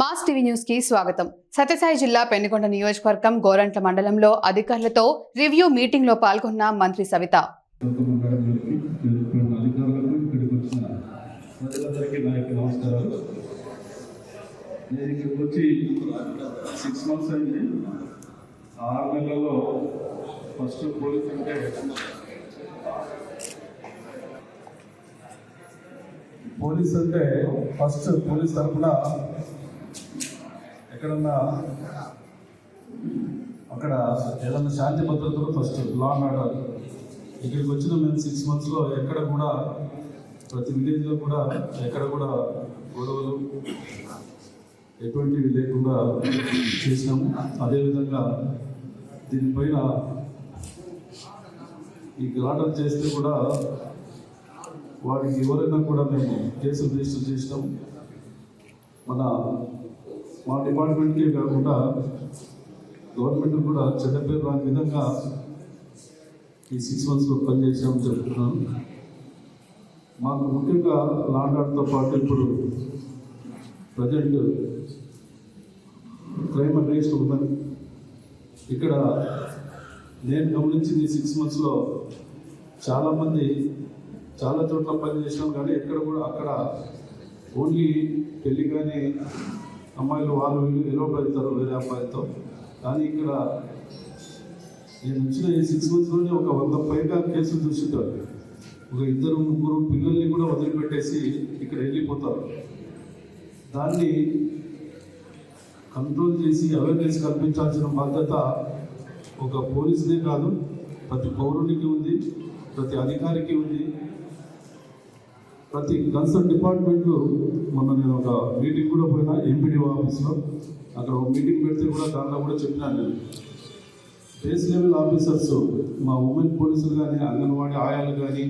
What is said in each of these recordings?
Mass TV న్యూస్కి స్వాగతం. సత్యసాయి జిల్లా పెనుకొండ నియోజకవర్గం గోరంట్ల మండలంలో అధికారులతో రివ్యూ మీటింగ్లో పాల్గొన్న మంత్రి సవిత. సిక్స్ మంత్స్ అయింది ఆరు నెలల్లో ఫస్ట్ పోలీస్ అంటే పోలీస్ అంటే ఫస్ట్ పోలీస్ తరఫున ఎక్కడన్నా అక్కడ ఏదన్నా శాంతి భద్రతలు ఫస్ట్ లా అండ్ ఆర్డర్ ఇక్కడికి వచ్చిన మేము సిక్స్ మంత్స్లో ఎక్కడ కూడా ప్రతి విలేజ్లో కూడా ఎక్కడ కూడా గొడవలు ఎటువంటివి లేకుండా చేసినాము. అదేవిధంగా దీనిపైన ఈ గలాటలు చేస్తే కూడా వాడికి ఎవరైనా కూడా మేము కేసులు రిజిస్టర్ చేసినాం మన మా డిపార్ట్మెంట్కే కాకుండా గవర్నమెంట్ కూడా చెడ్డ పేరు రాని విధంగా ఈ సిక్స్ మంత్స్లో పనిచేసామని చెప్తున్నాను. మాకు ముఖ్యంగా లాండ్ పాటు ఇప్పుడు ప్రజెంట్ క్రైమ్ అగేన్స్ట్ ఉమెన్ ఇక్కడ నేను గమనించింది సిక్స్ మంత్స్లో చాలామంది చాలా చోట్ల పనిచేసినాం కానీ ఎక్కడ కూడా అక్కడ ఓన్లీ పెళ్ళి కానీ అమ్మాయిలు వాళ్ళు వీళ్ళు ఎలోపు పెడతారు వేరే అబ్బాయితో కానీ ఇక్కడ నేను వచ్చిన ఈ సిక్స్ మంత్స్లోనే ఒక వంద పైగా కేసులు చూసింటారు. ఒక ఇద్దరు ముగ్గురు పిల్లల్ని కూడా వదిలిపెట్టేసి ఇక్కడ వెళ్ళిపోతారు. దాన్ని కంట్రోల్ చేసి అవేర్నెస్ కల్పించాల్సిన బాధ్యత ఒక పోలీసుదే కాదు ప్రతి పౌరునికి ఉంది ప్రతి అధికారికి ఉంది. ప్రతి కన్సర్న్ డిపార్ట్మెంట్ మొన్న నేను ఒక మీటింగ్ కూడా పోయినా ఎంపీడీఓ ఆఫీస్లో. అక్కడ ఒక మీటింగ్ పెడితే కూడా దాంట్లో కూడా చెప్పినాను నేను. బేస్ లెవెల్ ఆఫీసర్స్ మా ఉమెన్ పోలీసులు కానీ అంగన్వాడీ ఆయాలు కానీ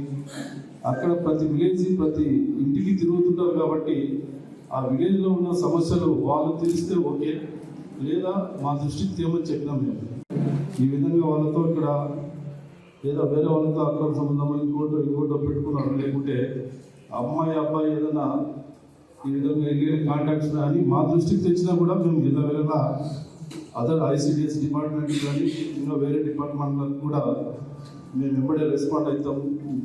అక్కడ ప్రతి విలేజ్ ప్రతి ఇంటికి తిరుగుతుంటారు కాబట్టి ఆ విలేజ్లో ఉన్న సమస్యలు వాళ్ళు తెలిస్తే ఓకే లేదా మా దృష్టికి తేమని చెప్పినాం మేము. ఈ విధంగా వాళ్ళతో ఇక్కడ లేదా వేరే వాళ్ళతో అక్రమ సంబంధం ఇంకోటో ఇంకోటో పెట్టుకున్నారు. లేకుంటే అమ్మాయి అబ్బాయి ఏదైనా ఈ విధంగా వెళ్ళిన కాంటాక్ట్స్ కానీ మా దృష్టికి తెచ్చినా కూడా మేము ఎల్లవేళలా అదర్ ఐసిడిఎస్ డిపార్ట్మెంట్ కానీ ఇంకా వేరే డిపార్ట్మెంట్లకు కూడా మేము వెంబడే రెస్పాండ్ అవుతాం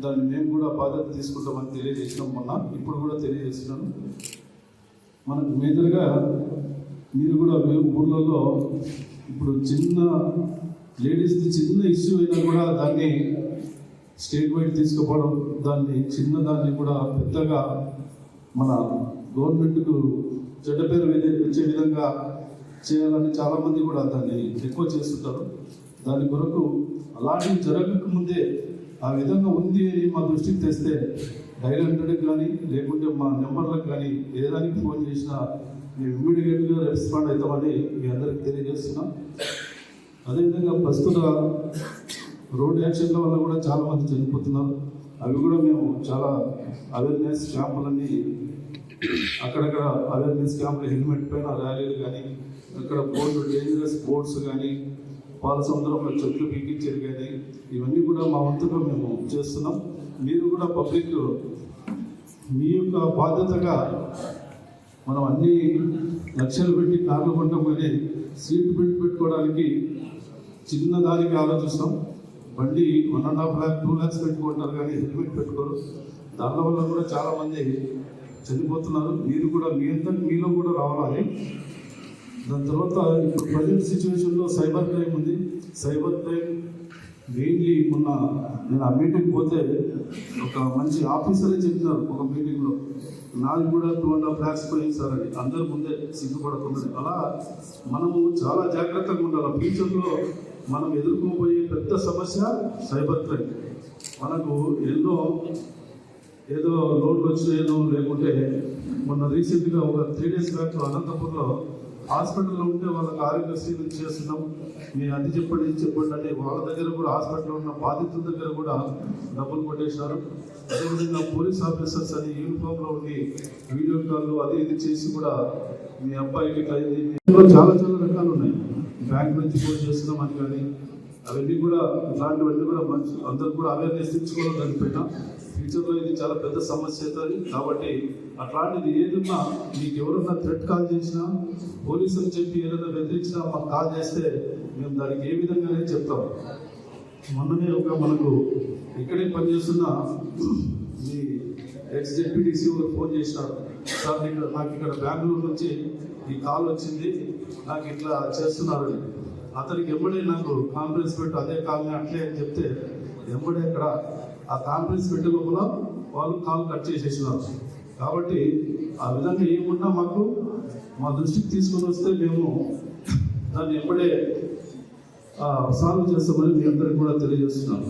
దాన్ని మేము కూడా బాధ్యత తీసుకుంటామని తెలియజేసినాం మొన్న. ఇప్పుడు కూడా తెలియజేస్తున్నాను. మనకు మేజర్గా మీరు కూడా మీ ఊర్లలో ఇప్పుడు చిన్న లేడీస్ది చిన్న ఇష్యూ అయినా కూడా దాన్ని స్టేట్ వైడ్ తీసుకుపోవడం దాన్ని చిన్న దాన్ని కూడా పెద్దగా మన గవర్నమెంట్కు చెడ్డ పేరు వచ్చే విధంగా చేయాలని చాలామంది కూడా దాన్ని ఎక్కువ చేస్తుంటారు. దాని కొరకు అలాంటివి జరగక ముందే ఆ విధంగా ఉంది అని మా దృష్టికి తెస్తే డైల్ హండ్రెడ్కి కానీ లేకుంటే మా నెంబర్లకు కానీ ఏదానికి ఫోన్ చేసినా మేము ఇమ్మీడియట్గా రెస్పాండ్ అవుతామని మీ అందరికి తెలియజేస్తున్నాం. అదేవిధంగా ప్రస్తుత రోడ్ యాక్సిడెంట్ల వల్ల కూడా చాలా మంది చనిపోతున్నారు. అవి కూడా మేము చాలా అవేర్నెస్ క్యాంపులన్నీ అక్కడక్కడ అవేర్నెస్ క్యాంపులు హెల్మెట్ పైన ర్యాలీలు కానీ అక్కడ బోర్డు డేంజరస్ బోర్డ్స్ కానీ పాల సముద్రంలో చెట్లు పీకించేది కానీ ఇవన్నీ కూడా మా వంతుగా మేము చేస్తున్నాం. మీరు కూడా పబ్లిక్ మీ యొక్క బాధ్యతగా మనం అన్ని లక్ష్యాలు పెట్టి కార్లు కొంటాం కానీ సీట్ బెల్ట్ పెట్టుకోవడానికి చిన్న దానికి ఆలోచిస్తాం. బండి one and half lakh two lakhs పెట్టుకుంటారు కానీ హెల్మెట్ పెట్టుకోరు. దాని వల్ల కూడా చాలామంది చనిపోతున్నారు. మీరు కూడా మీ అంతా మీలో కూడా రావాలి. దాని తర్వాత ఇప్పుడు ప్రజెంట్ సిచ్యువేషన్లో సైబర్ క్రైమ్ ఉంది. సైబర్ క్రైమ్ మెయిన్లీ మొన్న నేను ఆ మీటింగ్ పోతే ఒక మంచి ఆఫీసరే చెప్పినారు ఒక మీటింగ్లో నాది కూడా టూ అండ్ హాఫ్ ల్యాక్స్ పోయింది సార్ అని అందరి ముందే సిగ్గుపడకుండా. అలా మనము చాలా జాగ్రత్తగా ఉండాలి. ఫ్యూచర్లో మనం ఎదుర్కోబోయే పెద్ద సమస్య సైబర్ క్రైమ్. మనకు ఎన్నో ఏదో లోన్లు వచ్చినాయో లేకుంటే మొన్న రీసెంట్గా ఒక త్రీ డేస్ బ్యాక్ అనంతపూర్లో హాస్పిటల్లో ఉంటే వాళ్ళకి ఆరోగ్యశ్రీ నుంచి చేస్తున్నాం. మీరు అది చెప్పండి ఇది చెప్పండి అంటే వాళ్ళ దగ్గర కూడా హాస్పిటల్లో ఉన్న బాధితుల దగ్గర కూడా డబ్బులు కొట్టేశారు. అదేవిధంగా పోలీస్ ఆఫీసర్స్ అని యూనిఫామ్లో ఉండి వీడియో కాల్ అది ఇది చేసి కూడా మీ అబ్బాయికి ఇట్లా చాలా చాలా రకాలు ఉన్నాయి. బ్యాంక్ నుంచి ఫోన్ చేస్తున్నాం అని కానీ అవన్నీ కూడా ఇలాంటివన్నీ కూడా మంచి అందరికి కూడా అవేర్నెస్ తెచ్చుకోవడం దానిపైన ఫ్యూచర్లో ఇది చాలా పెద్ద సమస్య అవుతుంది. కాబట్టి అట్లాంటిది ఏదున్నా మీకు ఎవరన్నా థ్రెట్ కాల్ చేసినా పోలీసులు చెప్పి ఏదైనా బెదిరించినా మాకు కాల్ చేస్తే మేము దానికి ఏ విధంగానే చెప్తాం. మొన్ననే ఒక మనకు ఇక్కడే పనిచేస్తున్న మీ ఎక్స్ జెడ్పీటీసీ ఒకరు ఫోన్ చేసినారు సార్ ఇక్కడ నాకు ఇక్కడ బెంగళూరు నుంచి ఈ కాల్ వచ్చింది. నాకు ఇట్లా చేస్తున్నారని. అతనికి ఎమ్మడే నాకు కాన్ఫరెన్స్ పెట్టు అదే కాల్ని అట్లే అని చెప్తే ఎమ్మడే అక్కడ ఆ కాన్ఫరెన్స్ పెట్టే లోపల వాళ్ళు కాల్ కట్ చేసేసినారు. కాబట్టి ఆ విధంగా ఏమున్నా మాకు మా దృష్టికి తీసుకొని వస్తే మేము దాన్ని ఎప్పుడే సాల్వ్ చేస్తామని మీ అందరికి కూడా తెలియజేస్తున్నాను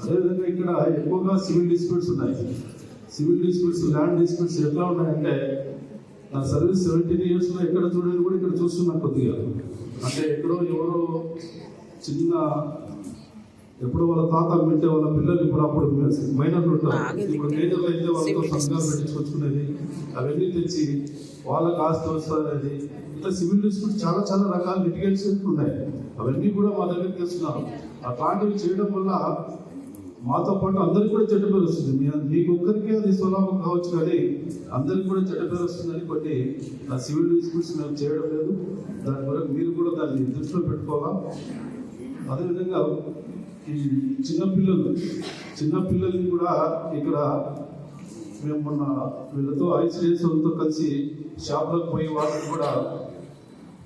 అదేవిధంగా ఇక్కడ ఎక్కువగా సివిల్ డిస్ప్యూట్స్ ఉన్నాయి. సివిల్ డిస్ప్యూట్స్ ల్యాండ్ డిస్ప్యూట్స్ ఎట్లా ఉన్నాయంటే నా సర్వీస్ సెవెంటీన్ ఇయర్స్లో ఎక్కడ చూడని కూడా ఇక్కడ చూస్తున్నా కొద్దిగా. అంటే ఎక్కడో ఎవరో చిన్న ఎప్పుడు వాళ్ళ తాత వింటే వాళ్ళ పిల్లలు ఇప్పుడు అప్పుడు మైనర్లు ఉంటారు. ఇప్పుడు మేజర్లు అయితే వాళ్ళతో సంఘాలు పెట్టించుకొచ్చుకునేది అవన్నీ తెచ్చి వాళ్ళకి ఆస్తి వస్తుంది ఇట్లా సివిల్ డిస్ప్యూట్స్ చాలా చాలా రకాల లిటిగేషన్స్ ఉన్నాయి అవన్నీ కూడా మా దగ్గర తెస్తున్నారు అట్లాంటివి చేయడం వల్ల మాతో పాటు అందరికి కూడా చెడ్డ పేరు వస్తుంది. మీ- మీకు ఒక్కరికి అది స్వలాభం కావచ్చు కానీ అందరికి కూడా చెడ్డ పేరు వస్తుందని కొన్ని ఆ సివిల్ డిస్ప్యూట్స్ మేము చేయడం లేదు. దాని వరకు మీరు కూడా దాన్ని దృష్టిలో పెట్టుకోవాలా? అదేవిధంగా ఈ చిన్నపిల్లలు చిన్నపిల్లల్ని కూడా ఇక్కడ మేము మొన్న వీళ్ళతో ఐసిడిఎస్ కలిసి షాప్లోకి పోయి వాళ్ళని కూడా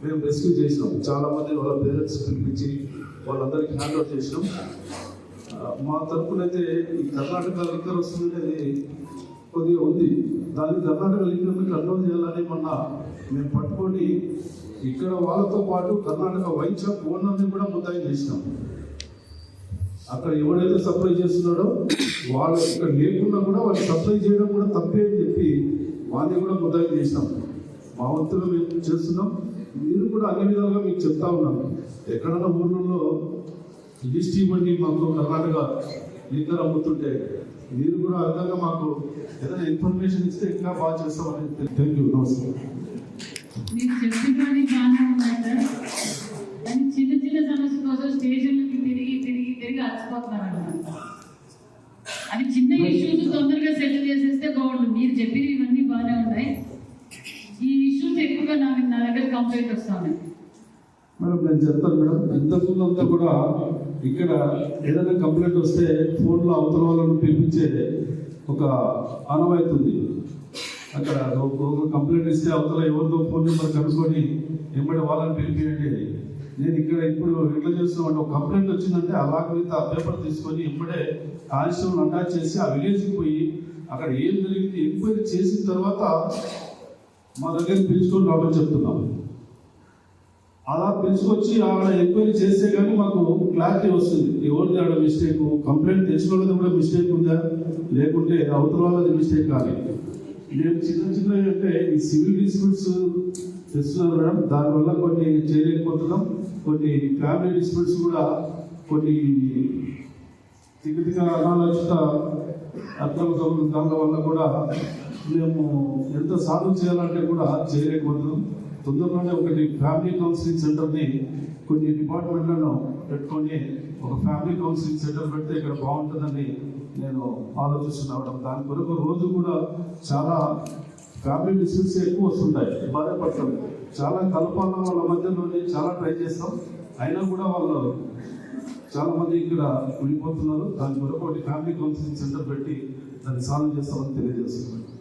మేము రెస్క్యూ చేసినాం. చాలా మంది వాళ్ళ పేరెంట్స్ పిలిపించి వాళ్ళందరికీ హ్యాండ్ అవుట్ చేసినాం. మా తరపునైతే ఈ కర్ణాటక లిక్కర్ వస్తుందనేది కొద్దిగా ఉంది. దాన్ని కర్ణాటక లిక్కర్ని కంట్రోల్ చేయాలని మొన్న మేము పట్టుకొని ఇక్కడ వాళ్ళతో పాటు కర్ణాటక వైన్ షాప్ ఓనర్ని కూడా ముద్దాయి చేసినాం. అక్కడ ఎవడైతే సప్లై చేస్తున్నాడో వాళ్ళు ఇక్కడ లేకుండా కూడా వాళ్ళు సప్లై చేయడం కూడా తప్పే అని చెప్పి వాళ్ళని కూడా ముద్దాయి చేసినాం. మా వంతుగా మేము చేస్తున్నాం. మీరు కూడా అన్ని విధాలుగా మీకు చెప్తా ఉన్నాం. ఎక్కడన్నా ఊర్లలో లిస్ట్ ఇవ్వండి మాకు కర్ణాటక లిక్కర్ అమ్ముతుంటే. మీరు కూడా విధంగా మాకు ఏదైనా ఇన్ఫర్మేషన్ ఇస్తే ఇంకా బాగా చేస్తామని థ్యాంక్ యూ నమస్కారం చిన్న చిన్న సమస్య కోసం స్టేషన్లకి తిరిగి తిరిగి తిరిగి అలసిపోతున్నారు అన్నమాట అది చిన్న ఇష్యూస్ తొందరగా సెటిల్ చేసేస్తే బాగుంటుంది మీరు చెప్పినవి ఇవన్నీ బాగానే ఉన్నాయి. ఈ ఇష్యూస్ ఎక్కువగా నా నా దగ్గర కంప్లైంట్ వస్తా ఉన్నాయి మేడం నేను చెప్తాను మేడం. ఇంతకుముందు అంతా కూడా ఇక్కడ ఏదైనా కంప్లైంట్ వస్తే ఫోన్లో అవతల వాళ్ళను పిలిపించే ఒక ఆనవాయితీ ఉంది. అక్కడ ఒక కంప్లైంట్ ఇస్తే అవతల ఎవరిదో ఫోన్ నెంబర్ కనుక్కొని ఎంబడి వాళ్ళని పిలిపియండి నేను ఇక్కడ ఇప్పుడు ఎట్లా చేస్తున్నామంటే ఒక కంప్లైంట్ వచ్చిందంటే అలాగే ఆ పేపర్ తీసుకొని ఇప్పుడే కానిస్టేబుల్ అటాచ్ చేసి ఆ విలేజ్కి పోయి అక్కడ ఏం జరిగింది ఎంక్వైరీ చేసిన తర్వాత మా దగ్గర పిలుచుకొని రావడం చెప్తున్నాం. అలా పిలుచుకొచ్చి ఆడ ఎంక్వైరీ చేస్తే కానీ మాకు క్లారిటీ వస్తుంది. ఎవరిది ఆడ మిస్టేక్ కంప్లైంట్ తెచ్చుకోవడం కూడా మిస్టేక్ ఉందా? లేకుంటే అవతల వాళ్ళది మిస్టేక్ కాదు? నేను చిన్న చిన్న అంటే ఈ సివిల్ డిస్ప్యూట్స్ తెస్తున్నారు మేడం? దానివల్ల కొన్ని చేయలేకపోతున్నాం. కొన్ని ఫ్యామిలీ డిస్ప్యూట్స్ కూడా కొన్ని తిగతిక అనాలోచిత అర్థం దాని వల్ల కూడా మేము ఎంత సాధన చేయాలంటే కూడా చేయలేకపోతున్నాం. తొందరలోనే ఒకటి ఫ్యామిలీ కౌన్సిలింగ్ సెంటర్ని కొన్ని డిపార్ట్మెంట్లను పెట్టుకొని ఒక ఫ్యామిలీ కౌన్సిలింగ్ సెంటర్ పెడితే ఇక్కడ బాగుంటుందని నేను ఆలోచిస్తున్నాను దాని కొరకు రోజు కూడా చాలా ఫ్యామిలీ డిస్ప్యూట్స్ ఎక్కువ వస్తుంటాయి. బాధపడతాం చాలా కలపాల వాళ్ళ మధ్యలోనే చాలా ట్రై చేస్తాం. అయినా కూడా వాళ్ళు చాలామంది ఇక్కడ ఉండిపోతున్నారు. దాని కొరకు ఒకటి ఫ్యామిలీ కౌన్సిలింగ్ సెంటర్ పెట్టి దాన్ని సాల్వ్ చేస్తామని తెలియజేస్తున్నాను.